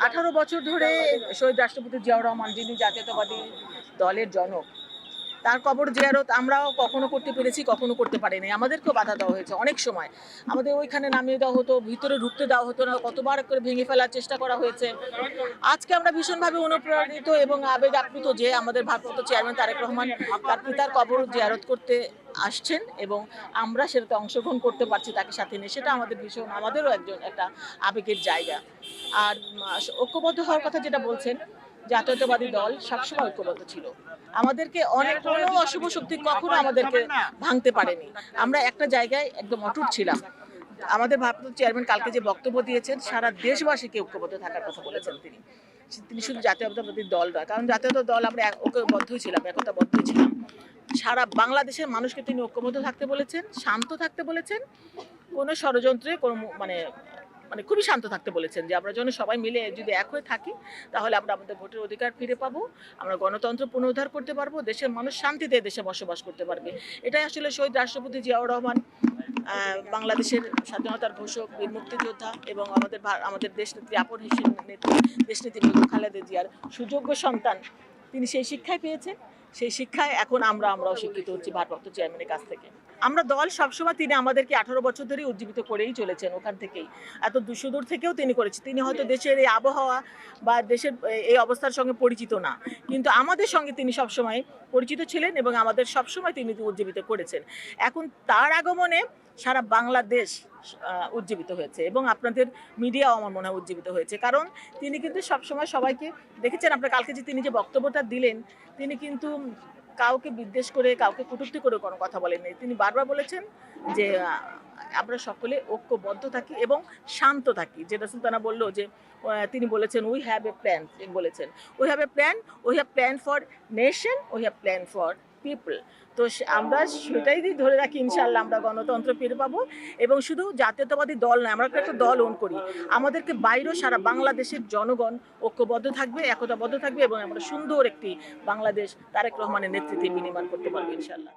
আঠারো বছর ধরে শহীদ রাষ্ট্রপতি জিয়াউর রহমান যিনি জাতীয়তাবাদী দলের জনক তার কবর জিয়ারত আমরাও কখনো করতে পেরেছি, কখনো করতে পারিনি। আমাদেরকেও বাধা দেওয়া হয়েছে অনেক সময়। আমাদের ওইখানে নামিয়ে দেওয়া হতো, ভিতরে ঢুকতে দেওয়া হতো না, কতবার করে ভেঙে ফেলার চেষ্টা করা হয়েছে। আজকে আমরা ভীষণভাবে অনুপ্রাণিত এবং আবেগ আপ্লুত যে আমাদের ভারপ্রাপ্ত চেয়ারম্যান তারেক রহমান তার পিতার কবর জিয়ারত করতে আসছেন এবং আমরা সেটাতে অংশগ্রহণ করতে পারছি তাকে সাথে নিয়ে। সেটা আমাদের ভীষণ, আমাদেরও একজন একটা আবেগের জায়গা। আর ঐক্যবদ্ধ হওয়ার কথা যেটা বলছেন জাতীয়তাবাদী দল সবসময় ঐক্যবদ্ধ ছিল। আমাদেরকে অনেক কোনো অশুভ শক্তি কখনো আমাদেরকে ভাঙতে পারেনি। আমরা একটা জায়গায় একদম অটুট ছিলাম। আমাদের ভারপ্রাপ্ত চেয়ারম্যান কালকে যে বক্তব্য দিয়েছেন, সারা দেশবাসীকে ঐক্যবদ্ধ থাকার কথা বলেছেন তিনি। তিনি শুধু জাতীয়তাবাদী দল নয়, কারণ জাতীয়তা দল আমরা ঐক্যবদ্ধই ছিলাম, একতাবদ্ধই ছিলাম। সারা বাংলাদেশের মানুষকে তিনি ঐক্যবদ্ধ থাকতে বলেছেন, শান্ত থাকতে বলেছেন। কোনো ষড়যন্ত্রে, কোনো মানে মানে খুবই শান্ত থাকতে বলেছেন যে আমরা যেন সবাই মিলে যদি এক হয়ে থাকি, তাহলে আমরা আমাদের ভোটের অধিকার ফিরে পাবো, আমরা গণতন্ত্র পুনরুদ্ধার করতে পারব, দেশের মানুষ শান্তিতে দেশে বসবাস করতে পারবে। এটাই আসলে শহীদ রাষ্ট্রপতি জিয়াউর রহমান বাংলাদেশের স্বাধীনতার ঘোষক, বীর মুক্তিযোদ্ধা এবং আমাদের আমাদের দেশনেত্রী, আপন হিসেবে নেত্রী, দেশনেত্রী বেগম খালেদা জিয়ার সুযোগ্য সন্তান। তিনি সেই শিক্ষায় পেয়েছেন। সেই শিক্ষায় এখন আমরা আমরাও শিক্ষিত হচ্ছি ভারপ্রাপ্ত চেয়ারম্যানের কাছ থেকে। আমরা দল সবসময় তিনি আমাদেরকে আঠারো বছর ধরেই উজ্জীবিত করেই চলেছেন ওখান থেকেই। এত দূর সুদূর থেকেও তিনি করেছেন। তিনি হয়তো দেশের এই আবহাওয়া বা দেশের এই অবস্থার সঙ্গে পরিচিত না। কিন্তু আমাদের সঙ্গে তিনি সবসময় পরিচিত ছিলেন এবং আমাদের সবসময় তিনি উজ্জীবিত করেছেন। এখন তার আগমনে সারা বাংলাদেশ উজ্জীবিত হয়েছে এবং আপনাদের মিডিয়াও আমার মনে হয় উজ্জীবিত হয়েছে। কারণ তিনি কিন্তু সবসময় সবাইকে দেখেছেন। আপনার কালকে যে তিনি যে বক্তব্যটা দিলেন তিনি কিন্তু কাউকে বিদ্বেষ করে, কাউকে কটূক্তি করে কোনো কথা বলেননি। তিনি বারবার বলেছেন যে আমরা সকলে ঐক্যবদ্ধ থাকি এবং শান্ত থাকি। যেটা সুলতানা বলল যে তিনি বলেছেন উই হ্যাভ এ প্ল্যান বলেছেন। We have a plan we have plan for nation we have plan for people তো আমরা সেটাই ধরে রাখি ইনশাল্লাহ আমরা গণতন্ত্র ফিরে পাবো। এবং শুধু জাতীয়তাবাদী দল নয়, আমরা একটা দল ওন করি। আমাদেরকে বাইরেও সারা বাংলাদেশের জনগণ ঐক্যবদ্ধ থাকবে, একতাবদ্ধ থাকবে এবং আমরা সুন্দর একটি বাংলাদেশ তারেক রহমানের নেতৃত্বে বিনির্মাণ করতে পারব ইনশাল্লাহ